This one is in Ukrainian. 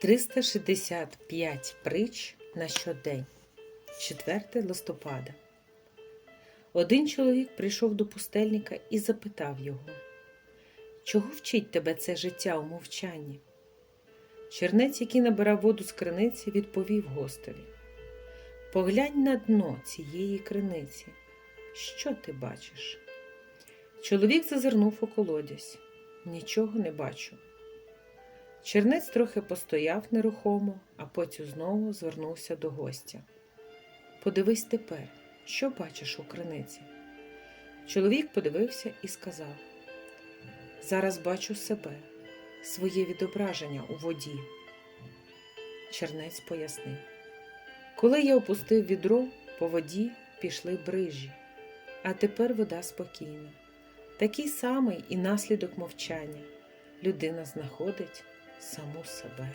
365 притч на щодень. 4 листопада. Один чоловік прийшов до пустельника і запитав його, чого вчить тебе це життя у мовчанні? Чернець, який набирав воду з криниці, відповів гостеві: Поглянь на дно цієї криниці. Що ти бачиш? Чоловік зазирнув у колодязь. Нічого не бачу. Чернець трохи постояв нерухомо, а потім знову звернувся до гостя. Подивись тепер, що бачиш у криниці. Чоловік подивився і сказав: Зараз бачу себе, своє відображення у воді. Чернець пояснив. Коли я опустив відро, по воді пішли брижі, а тепер вода спокійна. Такий самий і наслідок мовчання. Людина знаходить саму себе.